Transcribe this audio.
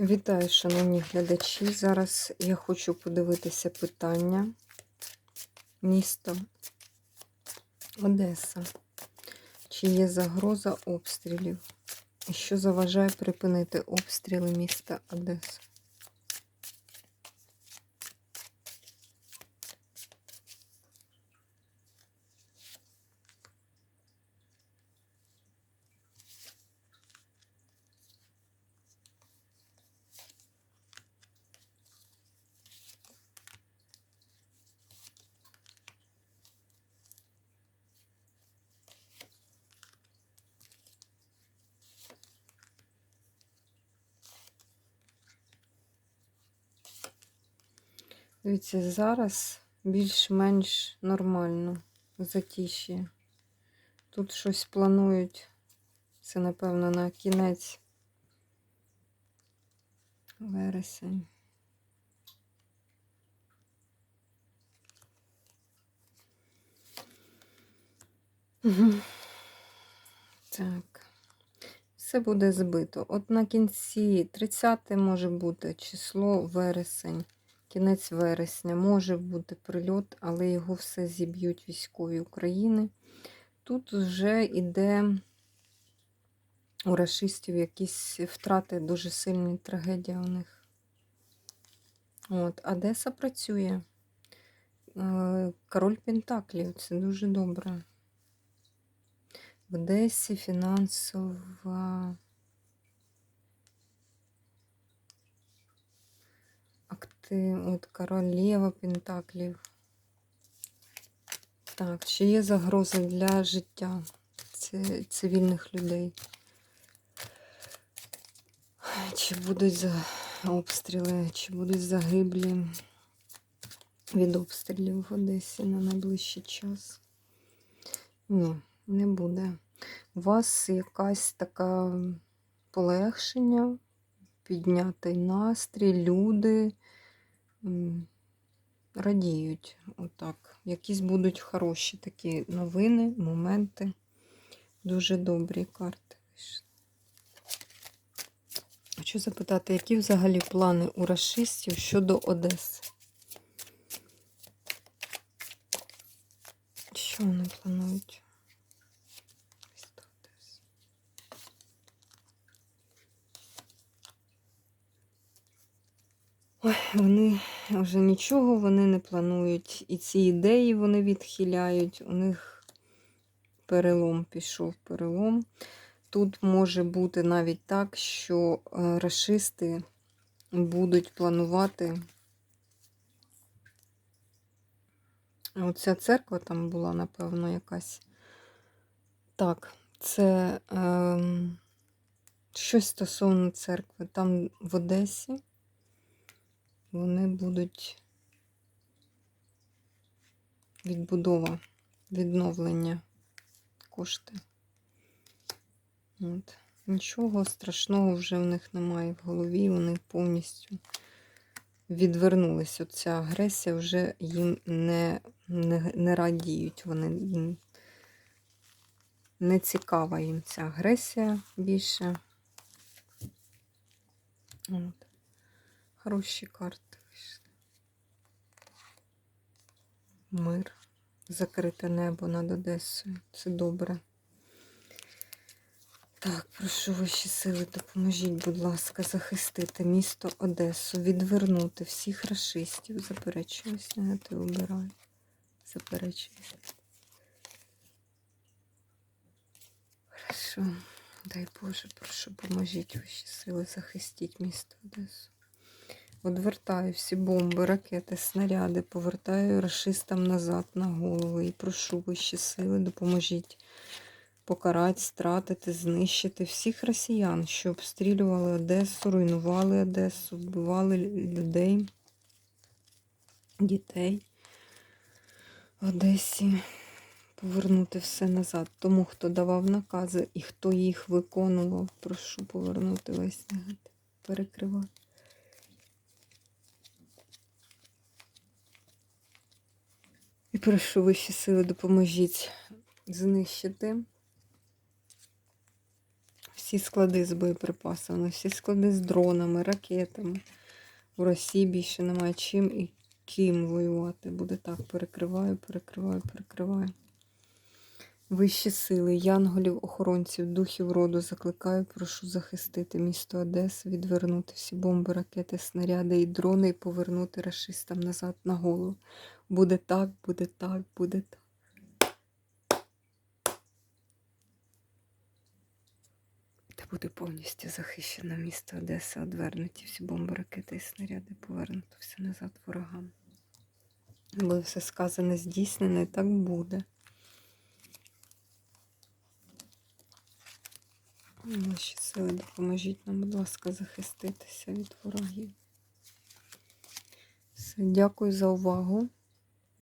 Вітаю, шановні глядачі. Зараз я хочу подивитися питання. Місто Одеса. Чи є загроза обстрілів? І що заважає припинити обстріли міста Одеса? Дивіться, зараз більш-менш нормально затіші. Тут щось планують. Це, напевно, на кінець вересень. Так. Все буде збито. От на кінці 30 може бути число вересень. Кінець вересня може бути прильот, але його все зіб'ють військові України. Тут вже йде у рашистів якісь втрати, дуже сильні трагедія у них. От, Одеса працює. Е, Король Пентаклів, це дуже добре. В Одесі фінансова. Актив, от королева Пентаклів. Так, чи є загроза для життя цивільних людей? Чи будуть обстріли, чи будуть загиблі від обстрілів в Одесі на найближчий час? Ні, не буде. У вас якась така полегшення, піднятий настрій, люди радіють. Отак. Якісь будуть хороші такі новини, моменти. Дуже добрі карти. Хочу запитати, які взагалі плани у расистів щодо Одеси? Що вони планують? Ой, вони вже нічого вони не планують. І ці ідеї вони відхиляють. У них перелом пішов перелом. Тут може бути навіть так, що е, рашисти будуть планувати. Оця церква там була, напевно, якась. Так, це е, щось стосовно церкви. Там в Одесі вони будуть відбудова, відновлення кошти. От. Нічого страшного вже в них немає в голові, вони повністю відвернулись. Оця агресія вже їм не, не, не радіють. Вони не цікава їм ця агресія більше. От. Хороші карти вийшли. Мир. Закрите небо над Одесою. Це добре. Так, прошу ваші сили, допоможіть, будь ласка, захистити місто Одесу, відвернути всіх расистів. Заперечуюсь, негатив обираю. Заперечуюсь. Хорошо. Дай Боже, прошу, поможіть ваші сили, захистіть місто Одесу. Одвертаю всі бомби, ракети, снаряди, повертаю расистам назад на голови і прошу вищі сили, допоможіть покарати, стратити, знищити всіх росіян, що обстрілювали Одесу, руйнували Одесу, вбивали людей, дітей в Одесі. Повернути все назад. Тому, хто давав накази і хто їх виконував, прошу повернути весь негатив, перекривати. Прошу вищі сили, допоможіть знищити всі склади з боєприпасами, всі склади з дронами, ракетами. У Росії більше немає чим і ким воювати. Буде так. Перекриваю, перекриваю, перекриваю. Вищі сили, янголів, охоронців, духів роду закликаю, прошу захистити місто Одесу, відвернути всі бомби, ракети, снаряди і дрони і повернути рашистам назад на голову. Буде так, буде так, буде так. Та буде повністю захищено місто Одеса, одвернуті всі бомби, ракети і снаряди, повернуто все назад ворогам. Буде все сказане, здійснено, і так буде. Ваші сили допоможіть нам, будь ласка, захиститися від ворогів. Все, дякую за увагу.